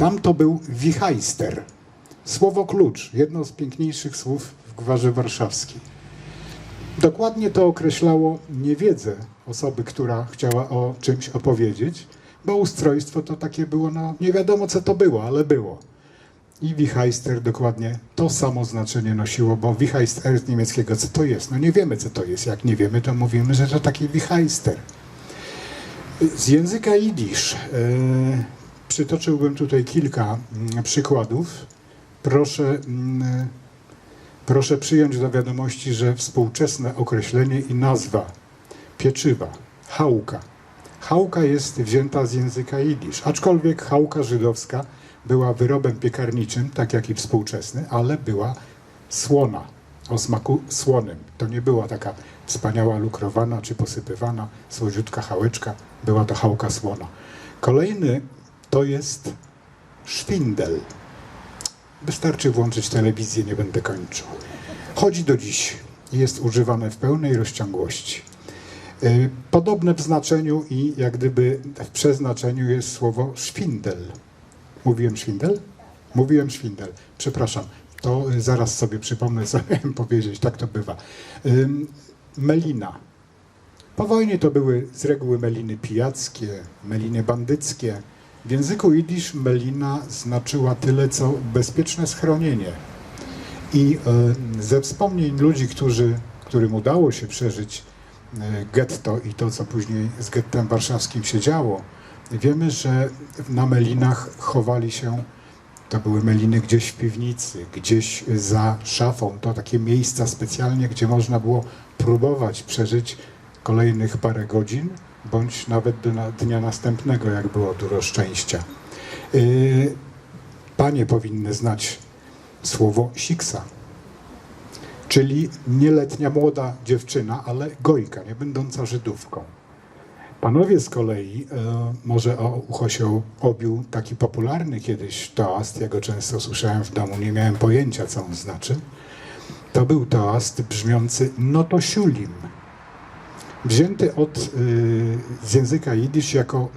Tam to był wichajster. Słowo klucz, jedno z piękniejszych słów w gwarze warszawskiej. Dokładnie to określało niewiedzę osoby, która chciała o czymś opowiedzieć, bo ustrojstwo to takie było, no nie wiadomo co to było, ale było. I Wichajster dokładnie to samo znaczenie nosiło, bo Wichajster z niemieckiego, co to jest? No nie wiemy, co to jest. Jak nie wiemy, to mówimy, że to taki Wichajster. Z języka jidysz e, przytoczyłbym tutaj kilka mm, przykładów. Proszę, mm, proszę przyjąć do wiadomości, że współczesne określenie i nazwa pieczywa, chałka. Chałka jest wzięta z języka jidysz, aczkolwiek chałka żydowska była wyrobem piekarniczym, tak jak i współczesny, ale była słona, o smaku słonym. To nie była taka wspaniała lukrowana czy posypywana, słodziutka chałeczka, była to chałka słona. Kolejny to jest szwindel. Wystarczy włączyć telewizję, nie będę kończył. Chodzi do dziś jest używane w pełnej rozciągłości. Y, Podobne w znaczeniu i jak gdyby w przeznaczeniu jest słowo szwindel. Mówiłem szwindel? Mówiłem szwindel. Przepraszam. To y, zaraz sobie przypomnę, co miałem powiedzieć. Tak to bywa. Melina. Po wojnie to były z reguły meliny pijackie, meliny bandyckie. W języku jidysz melina znaczyła tyle, co bezpieczne schronienie. I e, ze wspomnień ludzi, którzy, którym udało się przeżyć e, getto i to, co później z gettem warszawskim się działo, wiemy, że na melinach chowali się, to były meliny gdzieś w piwnicy, gdzieś za szafą. To takie miejsca specjalnie, gdzie można było próbować przeżyć kolejnych parę godzin, bądź nawet dnia następnego, jak było dużo szczęścia. Yy, panie powinny znać słowo siksa, czyli nieletnia młoda dziewczyna, ale gojka, nie będąca Żydówką. Panowie z kolei, e, może o ucho się obił taki popularny kiedyś toast, ja go często słyszałem w domu, nie miałem pojęcia, co on znaczy. To był toast brzmiący no to siulim. Wzięty od, y, z języka jidysz jako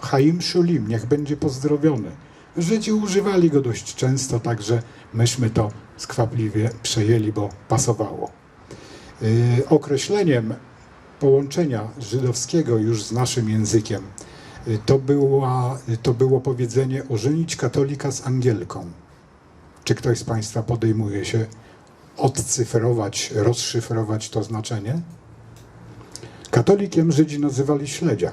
Chaim Shulim, niech będzie pozdrowiony. Żydzi używali go dość często, także myśmy to skwapliwie przejęli, bo pasowało. Y, określeniem połączenia żydowskiego już z naszym językiem y, to, była, to było powiedzenie ożenić katolika z Angielką. Czy ktoś z Państwa podejmuje się odcyfrować, rozszyfrować to znaczenie? Katolikiem Żydzi nazywali śledzia,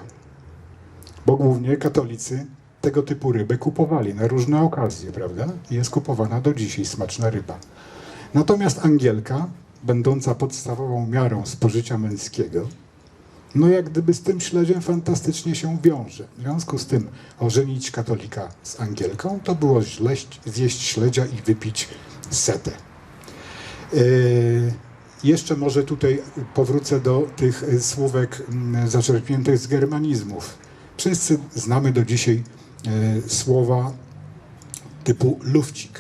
bo głównie katolicy tego typu ryby kupowali na różne okazje, prawda? I jest kupowana do dzisiaj smaczna ryba. Natomiast Angielka, będąca podstawową miarą spożycia męskiego, no jak gdyby z tym śledziem fantastycznie się wiąże. W związku z tym ożenić katolika z Angielką to było źleść, zjeść śledzia i wypić setę. Yy, jeszcze może tutaj powrócę do tych y, słówek mm, zaczerpniętych z germanizmów. Wszyscy znamy do dzisiaj y, słowa typu lufcik.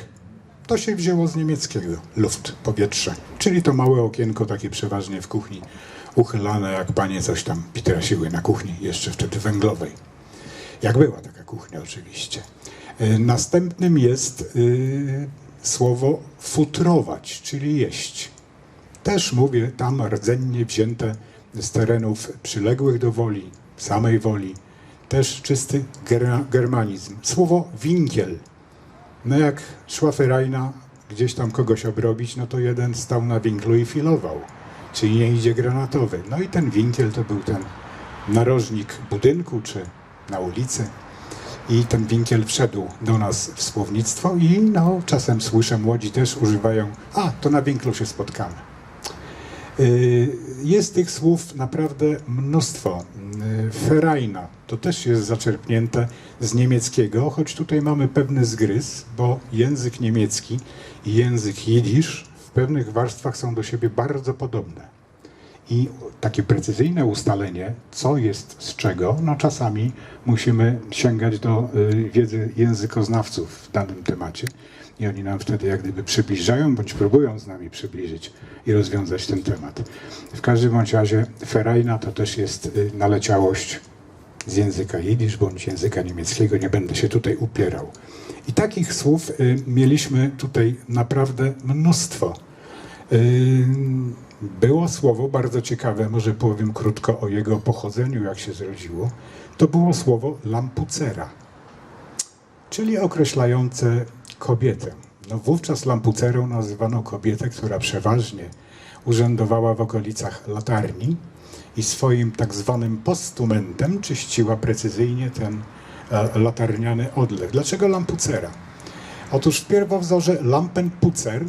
To się wzięło z niemieckiego. Luft, powietrze. Czyli to małe okienko takie przeważnie w kuchni uchylane, jak panie coś tam pitrasiły na kuchni, jeszcze wtedy węglowej. Jak była taka kuchnia oczywiście. Y, Następnym jest słowo futrować, czyli jeść. Też mówię tam rdzennie wzięte z terenów przyległych do Woli, samej Woli. Też czysty ger- germanizm. Słowo winkiel. No jak szła ferajna gdzieś tam kogoś obrobić, no to jeden stał na winklu i filował. Czyli nie idzie granatowy. No i ten winkiel to był ten narożnik budynku czy na ulicy. I ten winkiel wszedł do nas w słownictwo i no, czasem słyszę, młodzi też używają, a to na winklu się spotkamy. Y, Jest tych słów naprawdę mnóstwo. Y, Ferajna to też jest zaczerpnięte z niemieckiego, choć tutaj mamy pewny zgryz, bo język niemiecki i język jidysz w pewnych warstwach są do siebie bardzo podobne. I takie precyzyjne ustalenie, co jest z czego, no czasami musimy sięgać do y, wiedzy językoznawców w danym temacie. I oni nam wtedy jak gdyby przybliżają, bądź próbują z nami przybliżyć i rozwiązać ten temat. W każdym bądź razie ferajna to też jest y, naleciałość z języka jidysz bądź języka niemieckiego, nie będę się tutaj upierał. I takich słów y, mieliśmy tutaj naprawdę mnóstwo. Było słowo bardzo ciekawe, może powiem krótko o jego pochodzeniu, jak się zrodziło. To było słowo lampucera, czyli określające kobietę. No, wówczas lampucerą nazywano kobietę, która przeważnie urzędowała w okolicach latarni i swoim tak zwanym postumentem czyściła precyzyjnie ten e, latarniany odlew. Dlaczego lampucera? Otóż w pierwowzorze lampenpucer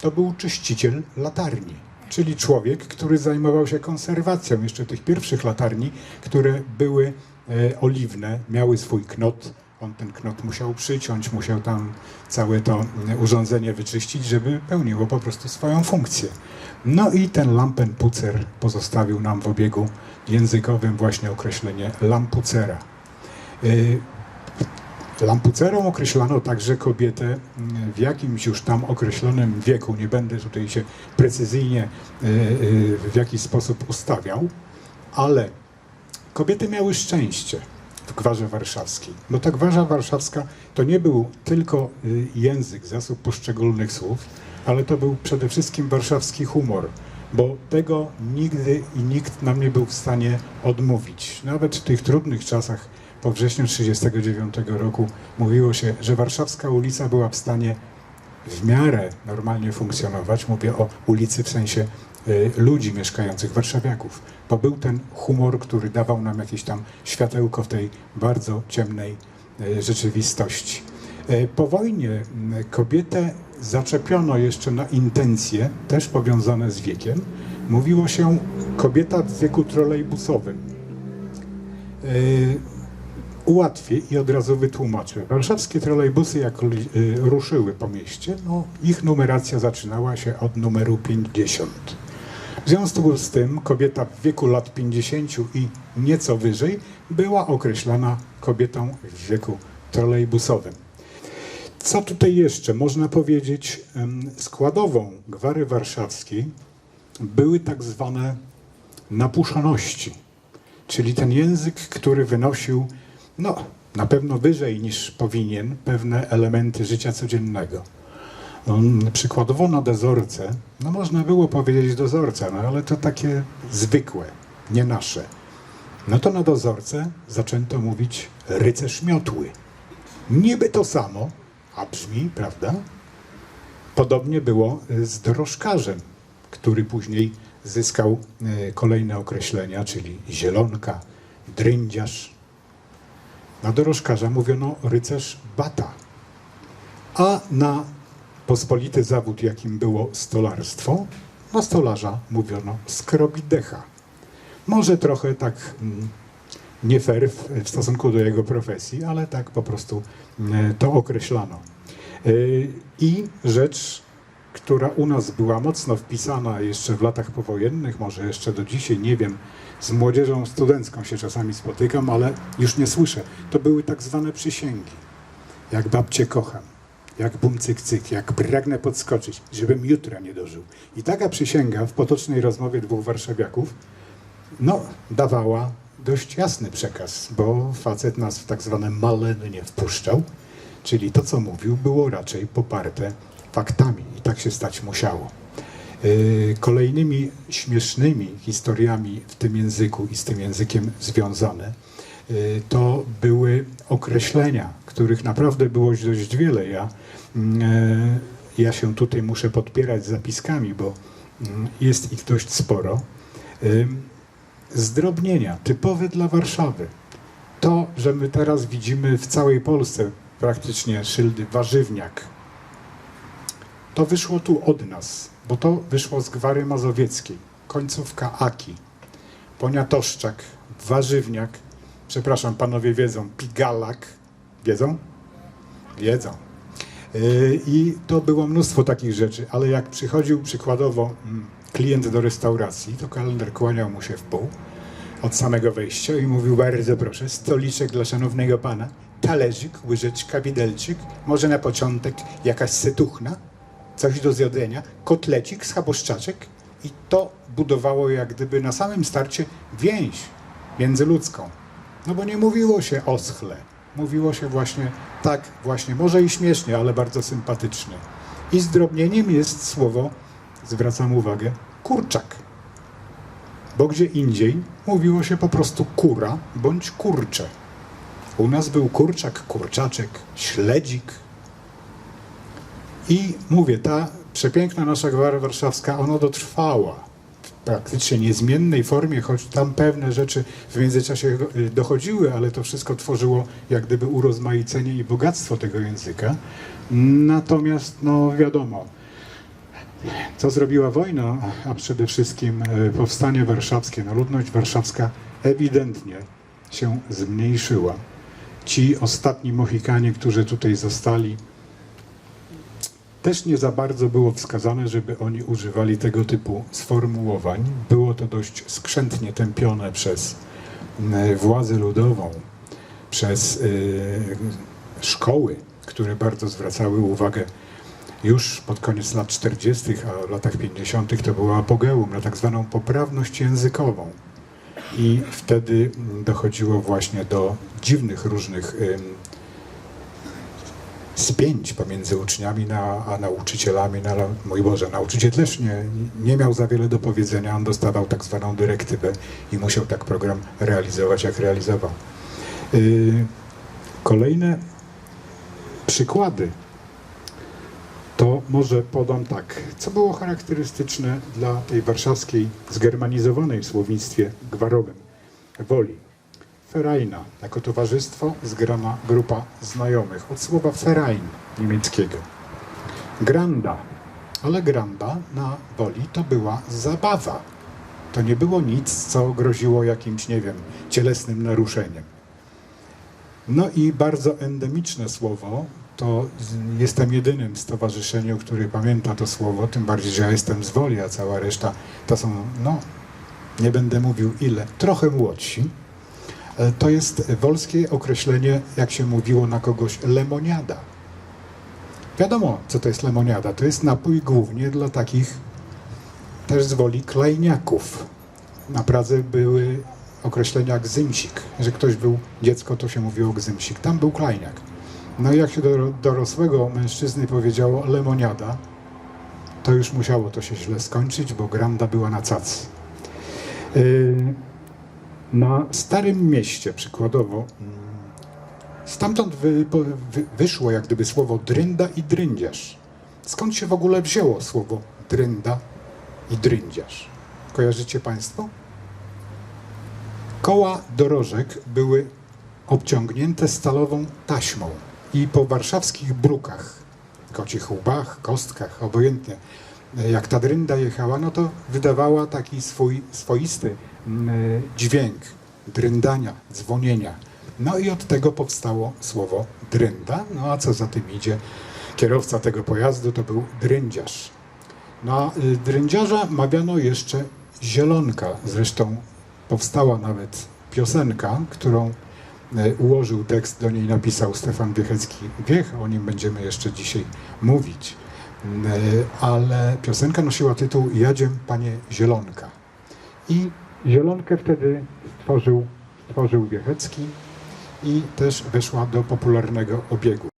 to był czyściciel latarni, czyli człowiek, który zajmował się konserwacją jeszcze tych pierwszych latarni, które były e, oliwne, miały swój knot. On ten knot musiał przyciąć, musiał tam całe to mm, urządzenie wyczyścić, żeby pełniło po prostu swoją funkcję. No i ten lampenpucer pozostawił nam w obiegu językowym właśnie określenie lampucera. Lampucerą określano także kobietę w jakimś już tam określonym wieku. Nie będę tutaj się precyzyjnie y, y, w jakiś sposób ustawiał, ale kobiety miały szczęście w gwarze warszawskiej. Bo ta gwarza warszawska to nie był tylko y, język, zasób poszczególnych słów, ale to był przede wszystkim warszawski humor, bo tego nigdy i nikt nam nie był w stanie odmówić. Nawet w tych trudnych czasach po wrześniu 1939 roku mówiło się, że warszawska ulica była w stanie w miarę normalnie funkcjonować. Mówię o ulicy w sensie y, ludzi mieszkających, warszawiaków, bo był ten humor, który dawał nam jakieś tam światełko w tej bardzo ciemnej y, rzeczywistości. Y, Po wojnie kobietę zaczepiono jeszcze na intencje, też powiązane z wiekiem. Mówiło się kobieta w wieku trolejbusowym. Y, ułatwię i od razu wytłumaczę. Warszawskie trolejbusy, jak y, ruszyły po mieście, no, ich numeracja zaczynała się od numeru 50. W związku z tym kobieta w wieku lat 50 i nieco wyżej była określana kobietą w wieku trolejbusowym. Co tutaj jeszcze? Można powiedzieć, składową gwary warszawskiej były tak zwane napuszczoności, czyli ten język, który wynosił no, na pewno wyżej niż powinien pewne elementy życia codziennego. Przykładowo na dozorce, no można było powiedzieć dozorca, no ale to takie zwykłe, nie nasze. No to na dozorce zaczęto mówić rycerz miotły. Niby to samo, a brzmi, prawda? Podobnie było y, z dorożkarzem, który później zyskał y, kolejne określenia, czyli zielonka, drędziarz. Na dorożkarza mówiono rycerz bata, a na pospolity zawód, jakim było stolarstwo, na stolarza mówiono skrobidecha. Może trochę tak mm, nie fair w, w stosunku do jego profesji, ale tak po prostu mm, to określano. Y, I rzecz, która u nas była mocno wpisana jeszcze w latach powojennych, może jeszcze do dzisiaj, nie wiem, z młodzieżą studencką się czasami spotykam, ale już nie słyszę. To były tak zwane przysięgi. Jak babcie kocham, jak bum cyk cyk, jak pragnę podskoczyć, żebym jutra nie dożył. I taka przysięga w potocznej rozmowie dwóch warszawiaków, no, dawała dość jasny przekaz, bo facet nas w tak zwane maleny nie wpuszczał, czyli to, co mówił, było raczej poparte faktami i tak się stać musiało. Yy, Kolejnymi śmiesznymi historiami w tym języku i z tym językiem związane yy, to były określenia, których naprawdę było dość wiele. Ja, yy, ja się tutaj muszę podpierać zapiskami, bo jest ich dość sporo. Zdrobnienia typowe dla Warszawy. To, że my teraz widzimy w całej Polsce praktycznie szyldy warzywniak, to wyszło tu od nas, bo to wyszło z Gwary Mazowieckiej. Końcówka Aki, Poniatoszczak, Warzywniak, przepraszam, panowie wiedzą, Pigalak, wiedzą? Wiedzą. Yy, I to było mnóstwo takich rzeczy, ale jak przychodził przykładowo mm, klient do restauracji, to kalender kłaniał mu się w pół od samego wejścia i mówił bardzo proszę, stoliczek dla szanownego pana, talerzyk, łyżeczka, widelczyk, może na początek jakaś setuchna, coś do zjedzenia, kotlecik, schaboszczaczek i to budowało jak gdyby na samym starcie więź międzyludzką. No bo nie mówiło się oschle. Mówiło się właśnie tak, właśnie, może i śmiesznie, ale bardzo sympatycznie. I zdrobnieniem jest słowo, zwracam uwagę, kurczak. Bo gdzie indziej mówiło się po prostu kura bądź kurcze. U nas był kurczak, kurczaczek, śledzik. I mówię, ta przepiękna nasza gwara warszawska, ona dotrwała w praktycznie niezmiennej formie, choć tam pewne rzeczy w międzyczasie dochodziły, ale to wszystko tworzyło jak gdyby urozmaicenie i bogactwo tego języka. Natomiast, no wiadomo, co zrobiła wojna, a przede wszystkim e, powstanie warszawskie, no ludność warszawska ewidentnie się zmniejszyła. Ci ostatni Mohikanie, którzy tutaj zostali, też nie za bardzo było wskazane, żeby oni używali tego typu sformułowań. Było to dość skrzętnie tępione przez władzę ludową, przez y, szkoły, które bardzo zwracały uwagę już pod koniec lat 40., a w latach 50. to było apogeum na tak zwaną poprawność językową. I wtedy mm, dochodziło właśnie do dziwnych różnych ym, spięć pomiędzy uczniami na, a nauczycielami. Na, mój Boże, nauczyciel też nie, nie miał za wiele do powiedzenia, on dostawał tak zwaną dyrektywę i musiał tak program realizować, jak realizował. Yy, kolejne przykłady może podam tak. Co było charakterystyczne dla tej warszawskiej, zgermanizowanej w słownictwie gwarowym woli? Ferajna, jako towarzystwo, zgrana grupa znajomych, od słowa Verein niemieckiego. Granda, ale granda na woli to była zabawa. To nie było nic, co groziło jakimś, nie wiem, cielesnym naruszeniem. No i bardzo endemiczne słowo, to jestem jedynym stowarzyszeniu, który pamięta to słowo, tym bardziej, że ja jestem z Woli, a cała reszta to są, no, nie będę mówił ile, trochę młodsi. E, To jest wolskie określenie, jak się mówiło na kogoś, lemoniada. Wiadomo, co to jest lemoniada. To jest napój głównie dla takich też z woli klejniaków. Na Pradze były określenia gzymsik. Że ktoś był dziecko, to się mówiło gzymsik. Tam był klejniak. No i jak się do dorosłego mężczyzny powiedziało lemoniada, to już musiało to się źle skończyć, bo granda była na cacy. Na Starym Mieście przykładowo, mm, stamtąd wy, wy, wyszło jak gdyby słowo drynda i dryndziarz. Skąd się w ogóle wzięło słowo drynda i dryndziarz? Kojarzycie Państwo? Koła dorożek były obciągnięte stalową taśmą i po warszawskich brukach, kocich łbach, kostkach, obojętnie, jak ta drynda jechała, no to wydawała taki swój swoisty mm, dźwięk dryndania, dzwonienia. No i od tego powstało słowo drynda, no a co za tym idzie, kierowca tego pojazdu to był dryndziarz. Na y, drędziarza mawiano jeszcze zielonka. Zresztą powstała nawet piosenka, którą ułożył tekst, do niej napisał Stefan Wiechecki-Wiech, o nim będziemy jeszcze dzisiaj mówić. M, e, Ale piosenka nosiła tytuł Jadziem Panie Zielonka. I zielonkę wtedy stworzył, stworzył Wiechecki i też weszła do popularnego obiegu.